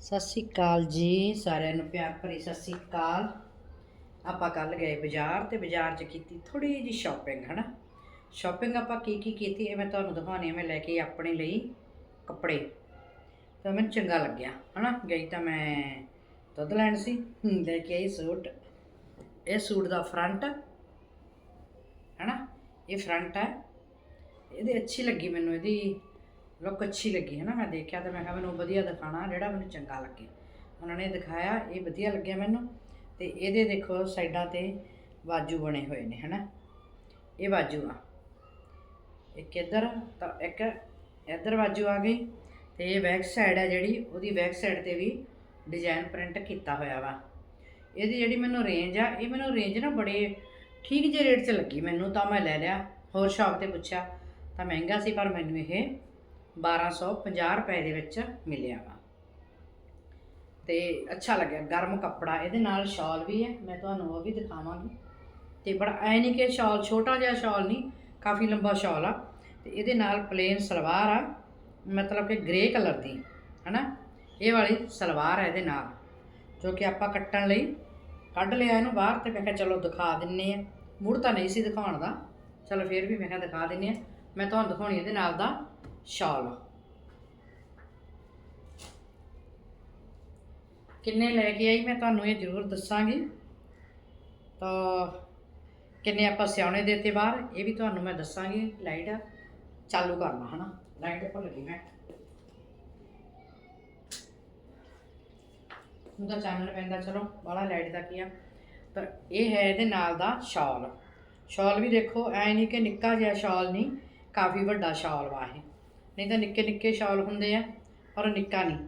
ਸਤਿ ਸ਼੍ਰੀ ਅਕਾਲ ਜੀ, ਸਾਰਿਆਂ ਨੂੰ ਪਿਆਰ ਭਰੀ ਸਤਿ ਸ਼੍ਰੀ ਅਕਾਲ। ਆਪਾਂ ਕੱਲ ਗਏ ਬਾਜ਼ਾਰ ਤੇ ਬਾਜ਼ਾਰ 'ਚ ਕੀਤੀ ਥੋੜੀ ਜੀ ਸ਼ਾਪਿੰਗ ਹਨਾ? ਸ਼ਾਪਿੰਗ ਆਪਾਂ ਕੀ ਕੀ ਕੀਤੀ ਇਹ ਮੈਂ ਤੁਹਾਨੂੰ ਦਿਖਾਉਣੀ ਆ, ਮੈਂ ਲੈ ਕੇ ਆਪਣੇ ਲਈ ਕੱਪੜੇ। ਤਾਂ ਮੈਨੂੰ ਚੰਗਾ ਲੱਗਿਆ, ਹਨਾ? ਗਈ ਤਾਂ ਮੈਂ ਦੁੱਧ ਲੈਣ ਸੀ, ਲੈ ਕੇ ਆਈ ਸੂਟ। ਇਹ ਸੂਟ ਦਾ ਫਰੰਟ ਹਨਾ? ਇਹ ਫਰੰਟ ਹੈ। ਇਹਦੀ ਅੱਛੀ ਲੱਗੀ ਮੈਨੂੰ, ਇਹਦੀ ਲੁੱਕ ਅੱਛੀ ਲੱਗੀ ਹੈ ਨਾ, ਮੈਂ ਦੇਖਿਆ ਤੇ ਮੈਂ ਕਿਹਾ ਮੈਨੂੰ ਵਧੀਆ ਦਿਖਾਣਾ ਜਿਹੜਾ ਮੈਨੂੰ ਚੰਗਾ ਲੱਗੇ। ਉਹਨਾਂ ਨੇ ਦਿਖਾਇਆ, ਇਹ ਵਧੀਆ ਲੱਗਿਆ ਮੈਨੂੰ। ਤੇ ਇਹਦੇ ਦੇਖੋ ਸਾਈਡਾਂ ਤੇ ਬਾਜੂ ਬਣੇ ਹੋਏ ਨੇ, ਹਨਾ? ਇਹ ਬਾਜੂ ਆ। ਇੱਕ ਇੱਧਰ, ਤਾਂ ਇੱਕ ਇੱਧਰ ਬਾਜੂ ਆ ਗਈ ਤੇ ਇਹ ਬੈਕ ਸਾਈਡ ਹੈ ਜਿਹੜੀ, ਉਹਦੀ ਬੈਕ ਸਾਈਡ ਤੇ ਵੀ ਡਿਜ਼ਾਈਨ ਪ੍ਰਿੰਟ ਕੀਤਾ ਹੋਇਆ ਵਾ। ਇਹਦੀ ਜਿਹੜੀ ਮੈਨੂੰ ਰੇਂਜ ਆ, ਇਹ ਮੈਨੂੰ ਰੇਂਜ ਨਾ ਬੜੇ ਠੀਕ ਜਿਹੇ ਰੇਟ 'ਚ ਲੱਗੀ। ਮੈਨੂੰ ਤਾਂ ਮੈਂ ਲੈ ਲਿਆ, ਹੋਰ ਸ਼ਾਪ ਤੇ ਪੁੱਛਿਆ, ਤਾਂ ਮਹਿੰਗਾ ਸੀ ਪਰ ਮੈਨੂੰ ਇਹ 1250 ਰੁਪਏ ਦੇ ਵਿੱਚ ਮਿਲਿਆ ਵਾ। ਤੇ ਅੱਛਾ ਲੱਗਿਆ, ਗਰਮ ਕੱਪੜਾ, ਇਹਦੇ ਨਾਲ ਸ਼ਾਲ ਵੀ ਹੈ, ਮੈਂ ਤੁਹਾਨੂੰ ਉਹ ਵੀ ਦਿਖਾਵਾਂਗੀ। ਤੇ ਬੜਾ, ਐ ਨਹੀਂ ਕਿ ਸ਼ਾਲ ਛੋਟਾ ਜਿਹਾ ਸ਼ਾਲ ਨਹੀਂ, ਕਾਫੀ ਲੰਬਾ ਸ਼ਾਲ ਆ। ਤੇ ਇਹਦੇ ਨਾਲ ਪਲੇਨ ਸਲਵਾਰ ਆ, ਮਤਲਬ ਕਿ ਗ੍ਰੇ ਕਲਰ ਦੀ, ਹਨਾ? ਇਹ ਵਾਲੀ ਸਲਵਾਰ ਹੈ ਇਹਦੇ ਨਾਲ, ਜੋ ਕਿ ਆਪਾਂ ਕੱਟਣ ਲਈ ਕੱਢ ਲਿਆ ਇਹਨੂੰ ਬਾਹਰ ਤੇ ਮੈਂ ਕਿਹਾ ਚਲੋ ਦਿਖਾ ਦਿੰਨੇ ਆ। ਮੁੜ ਤਾਂ ਨਹੀਂ ਸੀ ਦਿਖਾਉਣ ਦਾ। ਚਲੋ ਫਿਰ ਵੀ ਮੈਂ ਕਿਹਾ ਦਿਖਾ ਦਿੰਨੇ ਆ। ਮੈਂ ਤੁਹਾਨੂੰ ਦਿਖਾਉਣੀ ਇਹਦੇ ਨਾਲ ਦਾ ਸ਼ਾਲ। ਕਿੰਨੇ ਲੈ ਕੇ ਆਈ ਮੈਂ ਤੁਹਾਨੂੰ ਇਹ ਜ਼ਰੂਰ ਦੱਸਾਂਗੀ। ਤਾਂ ਕਿੰਨੇ ਆਪਾਂ ਸਿਆਉਣੇ ਦੇਤੇ ਬਾਹਰ, ਇਹ ਵੀ ਤੁਹਾਨੂੰ ਮੈਂ ਦੱਸਾਂਗੀ। ਲਾਈਟ ਚਾਲੂ ਕਰਨਾ, ਹਨਾ? ਲਾਈਟ ਭੁੱਲ ਗਈ ਮੈਂ। ਉਹਦਾ ਚੈਨਲ ਪੈਂਦਾ, ਚਲੋ, ਬਾਹਲਾ ਲਾਈਟ ਦਾ ਕੀ ਆ। ਪਰ ਇਹ ਹੈ ਇਹਦੇ ਨਾਲ ਦਾ ਸ਼ਾਲ। ਸ਼ਾਲ ਵੀ ਦੇਖੋ, ਐ ਨਹੀਂ ਕਿ ਨਿੱਕਾ ਜਿਹਾ ਸ਼ਾਲ ਨਹੀਂ, ਕਾਫੀ ਵੱਡਾ ਸ਼ਾਲ ਵਾ ਇਹ। ਨਹੀਂ ਤਾਂ ਨਿੱਕੇ ਨਿੱਕੇ ਸ਼ਾਲ ਹੁੰਦੇ ਆ ਪਰ ਨਿੱਕਾ ਨਹੀਂ।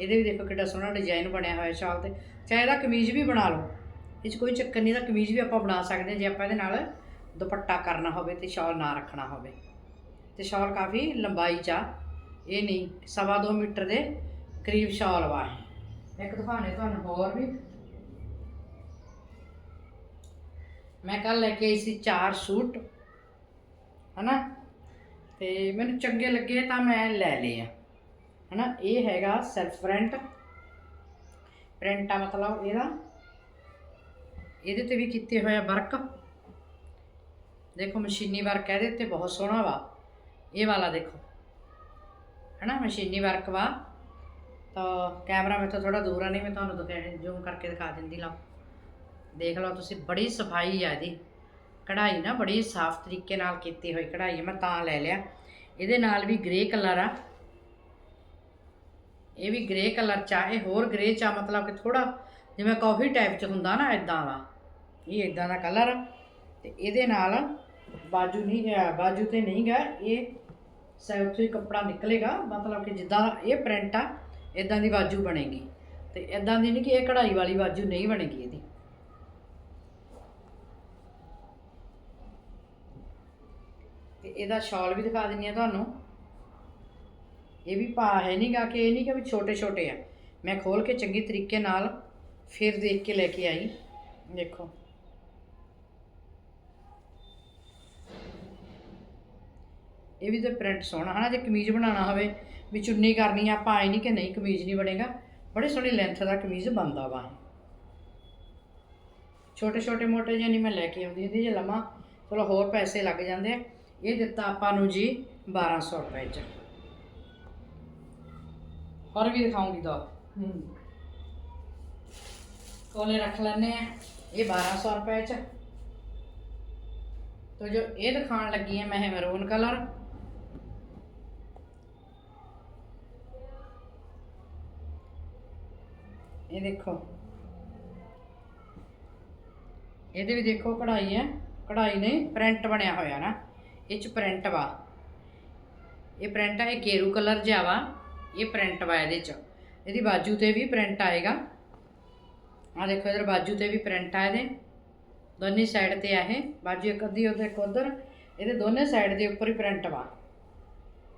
ਇਹਦੇ ਵੀ ਦੇਖੋ ਕਿੱਡਾ ਸੋਹਣਾ ਡਿਜ਼ਾਈਨ ਬਣਿਆ ਹੋਇਆ ਸ਼ਾਲ ਤੇ। ਚਾਹੇ ਇਹਦਾ ਕਮੀਜ਼ ਵੀ ਬਣਾ ਲਓ, ਇਹ 'ਚ ਕੋਈ ਚੱਕਰ ਨਹੀਂ ਦਾ ਕਮੀਜ਼ ਵੀ ਆਪਾਂ ਬਣਾ ਸਕਦੇ ਹਾਂ ਜੇ ਆਪਾਂ ਇਹਦੇ ਨਾਲ ਦੁਪੱਟਾ ਕਰਨਾ ਹੋਵੇ ਤੇ ਸ਼ਾਲ ਨਾ ਰੱਖਣਾ ਹੋਵੇ। ਤੇ ਸ਼ਾਲ ਕਾਫੀ ਲੰਬਾਈ 'ਚ ਆ। ਇਹ ਨਹੀਂ, ਸਵਾ ਦੋ ਮੀਟਰ ਦੇ ਕਰੀਬ ਸ਼ਾਲ ਵਾ ਇੱਕ ਦਿਖਾਣੇ ਤੁਹਾਨੂੰ ਹੋਰ ਵੀ। ਮੈਂ ਕੱਲ ਲੈ ਕੇ ਆਈ ਸੀ ਚਾਰ ਸੂਟ, ਹਨਾ? ਤੇ ਮੈਨੂੰ ਚੰਗੇ ਲੱਗੇ ਤਾਂ ਮੈਂ ਲੈ ਲਏ ਆ। ਹਨਾ, ਇਹ ਹੈਗਾ ਸੈਲਫ ਪ੍ਰਿੰਟ ਪ੍ਰਿੰਟ ਆ ਮਤਲਬ ਇਹਦਾ। ਇਹਦੇ ਤੇ ਵੀ ਕੀਤੇ ਹੋਇਆ ਵਰਕ ਦੇਖੋ, ਮਸ਼ੀਨੀ ਵਰਕ ਹੈ ਇਹਦੇ 'ਤੇ, ਬਹੁਤ ਸੋਹਣਾ ਵਾ। ਇਹ ਵਾਲਾ ਦੇਖੋ। ਹਨਾ, ਮਸ਼ੀਨੀ ਵਰਕ ਵਾ। ਤਾਂ ਕੈਮਰਾ ਮੇਰੇ ਤੋਂ ਥੋੜਾ ਦੂਰ ਆ, ਨਹੀਂ ਮੈਂ ਤੁਹਾਨੂੰ ਦਿਖਾ ਜ਼ੂਮ ਕਰਕੇ ਦਿਖਾ ਦਿੰਦੀ ਲਓ ਦੇਖ ਲਓ, ਤੁਸੀਂ ਬੜੀ ਸਫ਼ਾਈ ਆ ਇਹਦੀ। ਕਢਾਈ ਨਾ ਬੜੀ ਸਾਫ਼ ਤਰੀਕੇ ਨਾਲ ਕੀਤੀ ਹੋਈ ਕਢਾਈ ਹੈ ਮੈਂ ਤਾਂ ਲੈ ਲਿਆ। ਇਹਦੇ ਨਾਲ ਵੀ ਗ੍ਰੇ ਕਲਰ ਆ। ਇਹ ਵੀ ਗ੍ਰੇ ਕਲਰ ਚ ਆ, ਇਹ ਹੋਰ ਗ੍ਰੇ ਚ ਆ, ਮਤਲਬ ਕਿ ਥੋੜਾ ਜਿਵੇਂ ਕਾਫੀ ਟਾਈਪ ਚ ਹੁੰਦਾ ਨਾ ਇਦਾਂ ਦਾ। ਇਹ ਇਦਾਂ ਦਾ ਕਲਰ ਤੇ ਇਹਦੇ ਨਾਲ ਬਾਜੂ ਨਹੀਂ ਗਿਆ ਬਾਜੂ ਤੇ ਨਹੀਂ ਗਾ, ਇਹ ਸਾਈਡ ਤੋਂ ਹੀ ਕੱਪੜਾ ਨਿਕਲੇਗਾ। ਮਤਲਬ ਕਿ ਜਿੱਦਾਂ ਇਹ ਪ੍ਰਿੰਟ ਆ ਇਦਾਂ ਦੀ ਬਾਜੂ ਬਣੇਗੀ। ਤੇ ਇਦਾਂ ਦੀ ਨਹੀਂ ਕਿ ਇਹ ਕਢਾਈ ਵਾਲੀ ਬਾਜੂ ਨਹੀਂ ਬਣੇਗੀ ਇਹਦੀ ਤੇ ਇਹਦਾ ਸ਼ਾਲ ਵੀ ਦਿਖਾ ਦਿੰਨੀ ਆ ਤੁਹਾਨੂੰ। ਇਹ ਵੀ ਪਾ ਹੈ ਨਹੀਂਗਾ ਕਿ, ਇਹ ਨਹੀਂ ਕਿ ਵੀ ਛੋਟੇ ਛੋਟੇ ਆ। ਮੈਂ ਖੋਲ ਕੇ ਚੰਗੀ ਤਰੀਕੇ ਨਾਲ ਫਿਰ ਦੇਖ ਕੇ ਲੈ ਕੇ ਆਈ। ਦੇਖੋ। ਇਹ ਵੀ ਤੇ ਪ੍ਰਿੰਟ ਸੋਹਣਾ, ਹਨਾ, ਜੇ ਕਮੀਜ਼ ਬਣਾਉਣਾ ਹੋਵੇ, ਵੀ ਚੁੰਨੀ ਕਰਨੀ ਆ, ਆਪਾਂ ਆਏ ਨਹੀਂ ਕਿ ਨਹੀਂ ਕਮੀਜ਼ ਨਹੀਂ ਬਣੇਗਾ। ਬੜੇ ਸੋਹਣੀ ਲੈਂਥ ਦਾ ਕਮੀਜ਼ ਬਣਦਾ ਵਾ ਛੋਟੇ ਛੋਟੇ ਮੋਟੇ ਜਿਹੇ ਨਹੀਂ ਮੈਂ ਲੈ ਕੇ ਆਉਂਦੀ, ਇਹਦੀ ਜੇ ਲਵਾਂ, ਚਲੋ ਹੋਰ ਪੈਸੇ ਲੱਗ ਜਾਂਦੇ ਆ। ਇਹ ਦਿੱਤਾ ਆਪਾਂ ਨੂੰ ਜੀ 1200 ਰੁਪਏ ਚ। ਹੋਰ ਵੀ ਦਿਖਾਉਂਗੀ ਦੋ। ਹੂੰ। ਕੋਲੇ ਰੱਖ ਲੈਨੇ ਆ ਇਹ 1200 ਰੁਪਏ ਚ। ਤੋ ਜੋ ਇਹ ਦਿਖਾਣ ਲੱਗੀ ਹੈ ਮੈਂ ਮੈਰੂਨ ਕਲਰ ਇਹ ਦੇਖੋ। ਇਹਦੇ ਵੀ ਦੇਖੋ ਕਢਾਈ ਹੈ ਕਢਾਈ ਨੇ ਪ੍ਰਿੰਟ ਬਣਿਆ ਹੋਇਆ ਨਾ। ਇਹ ਚ ਪ੍ਰਿੰਟ ਵਾ। ਇਹ ਪ੍ਰਿੰਟ ਹੈ ਇਹ ਕੇਰੂ ਕਲਰ ਜਿਹਾ ਵਾ। ਇਹ ਪ੍ਰਿੰਟ ਵਾ ਇਹਦੇ ਚ। ਇਹਦੀ ਬਾਜੂ ਤੇ ਵੀ ਪ੍ਰਿੰਟ ਆਏਗਾ। ਆ ਦੇਖੋ, ਇਧਰ ਬਾਜੂ ਤੇ ਵੀ ਪ੍ਰਿੰਟ ਆ ਇਹਦੇ। ਦੋਨੇ ਸਾਈਡ ਤੇ ਆ ਇਹ। ਬਾਜੂ ਇੱਕ ਅੱਧੀ, ਉਧਰ ਇੱਕ ਉਧਰ। ਇਹਦੇ ਦੋਨੇ ਸਾਈਡ ਦੇ ਉੱਪਰ ਹੀ ਪ੍ਰਿੰਟ ਵਾ।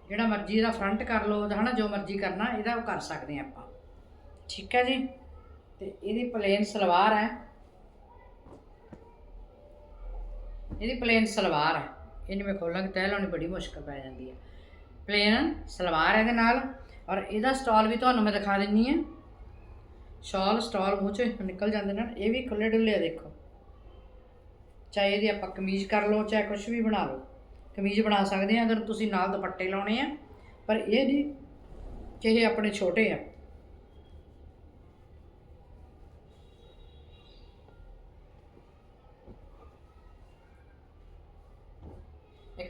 ਜਿਹੜਾ ਮਰਜ਼ੀ ਇਹਦਾ ਫਰੰਟ ਕਰ ਲਓ, ਹਨਾ, ਜੋ ਮਰਜ਼ੀ ਕਰਨਾ, ਇਹਦਾ ਉਹ ਕਰ ਸਕਦੇ ਆ ਆਪਾਂ। ਠੀਕ ਹੈ ਜੀ? ਤੇ ਇਹਦੀ ਪਲੇਨ ਸਲਵਾਰ ਹੈ। ਇਹਦੀ ਪਲੇਨ ਸਲਵਾਰ ਹੈ। ਇਹਨੂੰ ਮੈਂ ਖੋਲਾਂਗੀ ਤਹਿ ਲਾਉਣੀ ਬੜੀ ਮੁਸ਼ਕਲ ਪੈ ਜਾਂਦੀ ਹੈ। ਪਲੇਨ ਸਲਵਾਰ ਇਹਦੇ ਨਾਲ ਔਰ ਇਹਦਾ ਸਟਾਲ ਵੀ ਤੁਹਾਨੂੰ ਮੈਂ ਦਿਖਾ ਦਿੰਨੀ ਆ ਸ਼ਾਲ ਸਟਾਲ ਮੂੰਹ ਚੋਂ ਨਿਕਲ ਜਾਂਦੇ ਨੇ, ਇਹ ਵੀ ਖੁੱਲੇ ਡੁੱਲੇ ਆ ਦੇਖੋ। ਚਾਹੇ ਇਹਦੀ ਆਪਾਂ ਕਮੀਜ਼ ਕਰ ਲਓ, ਚਾਹੇ ਕੁਝ ਵੀ ਬਣਾ ਲਓ। ਕਮੀਜ਼ ਬਣਾ ਸਕਦੇ ਆ ਅਗਰ ਤੁਸੀਂ ਨਾਲ ਦੁਪੱਟੇ ਲਾਉਣੇ ਆ, ਪਰ ਇਹ ਨਹੀਂ ਕਿ ਇਹ ਆਪਣੇ ਛੋਟੇ ਆ ਇੱਕ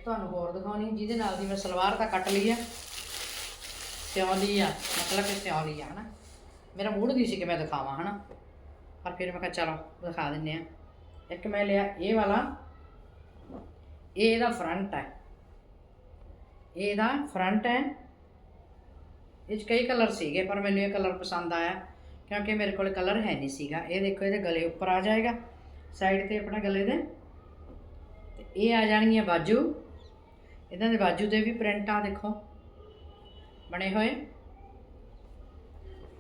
ਤੁਹਾਨੂੰ ਹੋਰ ਦਿਖਾਉਣੀ, ਜਿਹਦੇ ਨਾਲ ਦੀ ਮੈਂ ਸਲਵਾਰ ਤਾਂ ਕੱਟ ਲਈ ਆ। ਸਿਉਂ ਲਈ ਆ, ਮਤਲਬ ਕਿ ਸਿਉਂ ਲਈ ਆ, ਹਨਾ। ਮੇਰਾ ਮੂਡ ਨਹੀਂ ਸੀ ਕਿ ਮੈਂ ਦਿਖਾਵਾਂ, ਹਨਾ। ਪਰ ਫਿਰ ਮੈਂ ਕਿਹਾ, ਚਲੋ, ਦਿਖਾ ਦਿੰਨੇ ਆ। ਇੱਕ ਮੈਂ ਲਿਆ, ਇਹ ਵਾਲਾ। ਇਹ ਇਹਦਾ ਫਰੰਟ ਹੈ। ਇਹ ਇਹਦਾ ਫਰੰਟ ਹੈ। ਇਹ 'ਚ ਕਈ ਕਲਰ ਸੀਗੇ, ਪਰ ਮੈਨੂੰ ਇਹ ਕਲਰ ਪਸੰਦ ਆਇਆ, ਕਿਉਂਕਿ ਮੇਰੇ ਕੋਲ ਕਲਰ ਹੈ ਨਹੀਂ ਸੀਗਾ। ਇਹ ਦੇਖੋ, ਇਹਦੇ ਗਲੇ ਉੱਪਰ ਆ ਜਾਏਗਾ। ਸਾਈਡ ਤੇ ਆਪਣਾ ਗਲੇ ਦੇ। ਤੇ ਇਹ ਆ ਜਾਣਗੀਆਂ ਬਾਜੂ। ਇਹਨਾਂ ਦੇ ਬਾਜੂ ਤੇ ਵੀ ਪ੍ਰਿੰਟ ਆ ਦੇਖੋ। ਬਣੇ ਹੋਏ।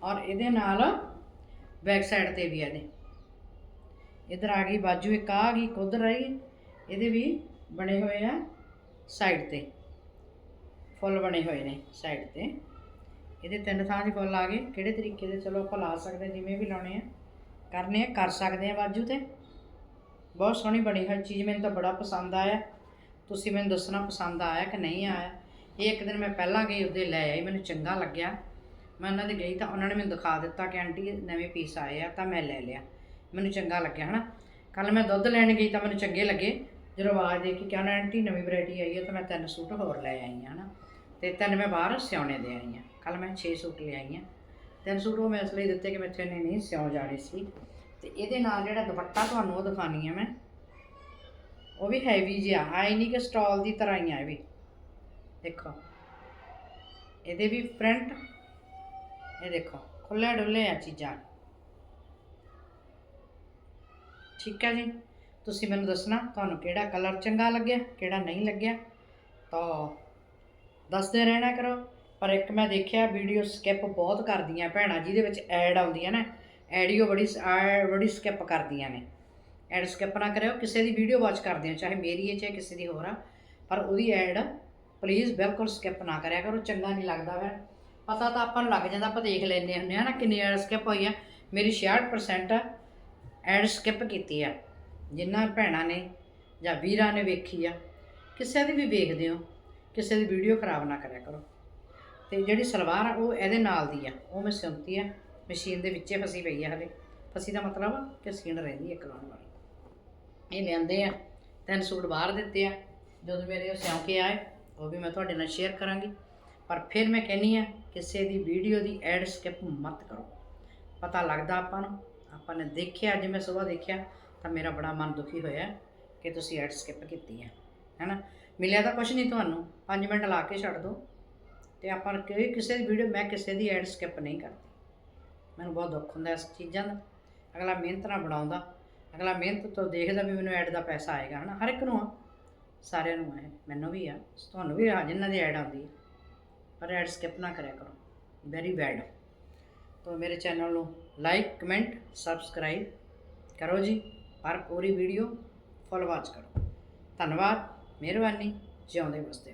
ਔਰ ਇਹਦੇ ਨਾਲ ਬੈਕ ਸਾਈਡ ਤੇ ਵੀ ਇਹਦੇ। ਇਧਰ ਆ ਗਈ ਬਾਜੂ ਇੱਕ ਆ ਗਈ ਇੱਕ ਉਧਰ ਰਹੀ। ਇਹਦੇ ਵੀ ਬਣੇ ਹੋਏ ਆ ਸਾਈਡ ਤੇ। ਫੁੱਲ ਬਣੇ ਹੋਏ ਨੇ ਸਾਈਡ ਤੇ। ਇਹਦੇ ਤਿੰਨ ਥਾਂ ਦੇ ਫੁੱਲ ਆ ਗਏ। ਕਿਹੜੇ ਤਰੀਕੇ ਦੇ? ਚਲੋ ਆਪਾਂ ਲਾ ਸਕਦੇ ਹਾਂ, ਜਿਵੇਂ ਵੀ ਲਾਉਣੇ ਆ। ਕਰਨੇ ਆ ਕਰ ਸਕਦੇ ਆ ਬਾਜੂ ਤੇ। ਬਹੁਤ ਸੋਹਣੀ ਬਣੀ ਹੋਈ ਚੀਜ਼ ਮੈਨੂੰ ਤਾਂ ਬੜਾ ਪਸੰਦ ਆਇਆ। ਤੁਸੀਂ ਮੈਨੂੰ ਦੱਸਣਾ ਪਸੰਦ ਆਇਆ ਕਿ ਨਹੀਂ ਆਇਆ? ਇਹ ਇੱਕ ਦਿਨ ਮੈਂ ਪਹਿਲਾਂ ਗਈ ਉਹਦੇ ਲੈ ਆਈ, ਮੈਨੂੰ ਚੰਗਾ ਲੱਗਿਆ। ਮੈਂ ਉਹਨਾਂ ਦੇ ਗਈ ਤਾਂ ਉਹਨਾਂ ਨੇ ਮੈਨੂੰ ਦਿਖਾ ਦਿੱਤਾ ਕਿ ਆਂਟੀ ਨਵੇਂ ਪੀਸ ਆਏ ਆ, ਤਾਂ ਮੈਂ ਲੈ ਲਿਆ। ਮੈਨੂੰ ਚੰਗਾ ਲੱਗਿਆ, ਹਨਾ? ਕੱਲ ਮੈਂ ਦੁੱਧ ਲੈਣ ਗਈ ਤਾਂ ਮੈਨੂੰ ਚੰਗੇ ਲੱਗੇ। ਜਦੋਂ ਆਵਾਜ਼ ਦੇ ਕੇ ਕਿਹਾ ਨਾ ਆਂਟੀ ਨਵੀਂ ਵੈਰਾਈਟੀ ਆਈ ਹੈ ਤਾਂ ਮੈਂ ਤਿੰਨ ਸੂਟ ਹੋਰ ਲੈ ਆਈ ਹਾਂ ਹਨਾ? ਤੇ ਤਿੰਨ ਮੈਂ ਬਾਹਰ ਸਿਉਣੇ ਦੇ ਆਈ ਹਾਂ ਕੱਲ ਮੈਂ 6 ਸੂਟ ਲੈ ਆਈ ਹਾਂ ਤਿੰਨ ਸੂਟ ਉਹ ਮੈਂ ਇਸ ਲਈ ਦਿੱਤੇ ਕਿ ਮੈਥੇ ਨੇ ਨਹੀਂ ਸਿਉਂ ਜਾਣੇ ਸੀ। ਤੇ ਇਹਦੇ ਨਾਲ ਜਿਹੜਾ ਦੁਪੱਟਾ ਤੁਹਾਨੂੰ ਉਹ ਦਿਖਾਣੀ ਆ ਮੈਂ। ਉਹ ਵੀ ਹੈਵੀ ਜਿਹਾ ਆਈ ਨਹੀਂ ਕਿ ਸਟਾਲ ਦੀ ਤਰ੍ਹਾਂ ਹੀ ਆ ਇਹ ਵੀ। ਦੇਖੋ। ਇਹਦੇ ਵੀ ਫਰੰਟ ਇਹ ਦੇਖੋ ਖੁੱਲੇ ਡੁੱਲੇ ਆ ਚੀਜ਼ਾਂ। ਠੀਕ ਹੈ ਜੀ। ਤੁਸੀਂ ਮੈਨੂੰ ਦੱਸਣਾ, ਤੁਹਾਨੂੰ ਕਿਹੜਾ ਕਲਰ ਚੰਗਾ ਲੱਗਿਆ, ਕਿਹੜਾ ਨਹੀਂ ਲੱਗਿਆ? ਤਾਂ, ਦੱਸਦੇ ਰਹਿਣਾ ਕਰੋ। ਪਰ ਇੱਕ ਮੈਂ ਦੇਖਿਆ ਵੀਡੀਓ ਸਕਿਪ ਬਹੁਤ ਕਰਦੀਆਂ ਭੈਣਾਂ, ਜਿਹਦੇ ਵਿੱਚ ਐਡ ਆਉਂਦੀਆਂ ਨਾ। ਐਡੀਓ ਬੜੀ ਬੜੀ ਸਕਿਪ ਕਰਦੀਆਂ ਨੇ। ਐਡ ਸਕਿਪ ਨਾ ਕਰਿਓ, ਕਿਸੇ ਦੀ ਵੀਡੀਓ ਵਾਚ ਕਰਦੇ ਹੋ, ਚਾਹੇ ਮੇਰੀ ਹੈ, ਚਾਹੇ ਕਿਸੇ ਦੀ ਹੋਰ ਆ, ਪਰ ਉਹਦੀ ਐਡ ਪਲੀਜ਼ ਬਿਲਕੁਲ ਸਕਿਪ ਨਾ ਕਰਿਆ ਕਰੋ, ਚੰਗਾ ਨਹੀਂ ਲੱਗਦਾ ਫਿਰ ਪਤਾ ਤਾਂ ਆਪਾਂ ਨੂੰ ਲੱਗ ਜਾਂਦਾ, ਆਪਾਂ ਦੇਖ ਲੈਂਦੇ ਹੁੰਦੇ ਆ ਨਾ ਕਿੰਨੀ ਐਡ ਸਕਿਪ ਹੋਈ ਆ। ਮੇਰੀ 66% ਐਡ ਸਕਿਪ ਕੀਤੀ ਆ। ਜਿਨ੍ਹਾਂ ਭੈਣਾਂ ਨੇ ਜਾਂ ਵੀਰਾਂ ਨੇ ਵੇਖੀ ਆ, ਕਿਸੇ ਦੀ ਵੀ ਵੇਖਦੇ ਹੋ, ਕਿਸੇ ਦੀ ਵੀਡੀਓ ਖਰਾਬ ਨਾ ਕਰਿਆ ਕਰੋ। ਤੇ ਜਿਹੜੀ ਸਲਵਾਰ ਆ, ਉਹ ਇਹਦੇ ਨਾਲ ਦੀ ਆ, ਉਹ ਮੈਂ ਸਿਉਂਤੀ ਆ, ਮਸ਼ੀਨ ਦੇ ਵਿੱਚੇ ਫਸੀ ਪਈ ਆ ਹਲੇ ਫਸੀ ਦਾ ਮਤਲਬ ਕਿ ਸੀਣ ਰਹਿੰਦੀ ਹੈ ਕਲਾਉਣ ਵਾਲੀ। ਇਹ ਲਿਆਂਦੇ ਆ, ਤਿੰਨ ਸੂਟ ਬਾਹਰ ਦਿੱਤੇ ਆ। ਜਦੋਂ ਮੇਰੇ ਉਹ ਸਿਉਂ ਕੇ ਆਏ, ਉਹ ਵੀ ਮੈਂ ਤੁਹਾਡੇ ਨਾਲ ਸ਼ੇਅਰ ਕਰਾਂਗੀ। ਪਰ ਫਿਰ ਮੈਂ ਕਹਿੰਨੀ ਆ ਕਿਸੇ ਦੀ ਵੀਡੀਓ ਦੀ ਐਡ ਸਕਿਪ ਮਤ ਕਰੋ। ਪਤਾ ਲੱਗਦਾ ਆਪਾਂ ਨੂੰ, ਆਪਾਂ ਨੇ ਦੇਖਿਆ, ਅੱਜ ਮੈਂ ਸਵੇਰ ਦੇਖਿਆ, ਤਾਂ ਮੇਰਾ ਬੜਾ ਮਨ ਦੁਖੀ ਹੋਇਆ ਕਿ ਤੁਸੀਂ ਐਡ ਸਕਿਪ ਕੀਤੀ ਹੈ ਹੈਨਾ? ਮਿਲਿਆ ਤਾਂ ਕੁਝ ਨਹੀਂ ਤੁਹਾਨੂੰ 5 ਮਿੰਟ ਲਾ ਕੇ ਛੱਡ ਦਿਓ ਤੇ ਆਪਾਂ ਕੋਈ ਕਿਸੇ ਦੀ ਵੀਡੀਓ ਮੈਂ ਕਿਸੇ ਦੀ ਐਡ ਸਕਿਪ ਨਹੀਂ ਕਰਦੀ। ਮੈਨੂੰ ਬਹੁਤ ਦੁੱਖ ਹੁੰਦਾ ਇਸ ਚੀਜ਼ਾਂ ਦਾ। ਅਗਲਾ ਮਿਹਨਤ ਨਾਲ ਬਣਾਉਂਦਾ ਅਗਲਾ ਮਿਹਨਤ ਤੋਂ ਦੇਖਦਾ ਵੀ ਮੈਨੂੰ ਐਡ ਦਾ ਪੈਸਾ ਆਏਗਾ, ਹਨਾ? ਹਰ ਇੱਕ ਨੂੰ ਆ। ਸਾਰਿਆਂ ਨੂੰ ਆ ਮੈਨੂੰ ਵੀ ਆ। ਤੁਹਾਨੂੰ ਵੀ ਆ, ਜਿਨ੍ਹਾਂ ਦੀ ਐਡ ਆਉਂਦੀ ਪਰ ਐਡ ਸਕਿਪ ਨਾ ਕਰਿਆ ਕਰੋ। ਵੈਰੀ ਬੈਡ ਤੋਂ ਮੇਰੇ ਚੈਨਲ ਨੂੰ ਲਾਈਕ ਕਮੈਂਟ ਸਬਸਕ੍ਰਾਈਬ ਕਰੋ ਜੀ। ਪਰ ਪੂਰੀ ਵੀਡੀਓ ਫੁੱਲ ਵਾਚ ਕਰੋ। ਧੰਨਵਾਦ। ਮਿਹਰਬਾਨੀ। ਜਿਉਂਦੇ ਵਸਦੇ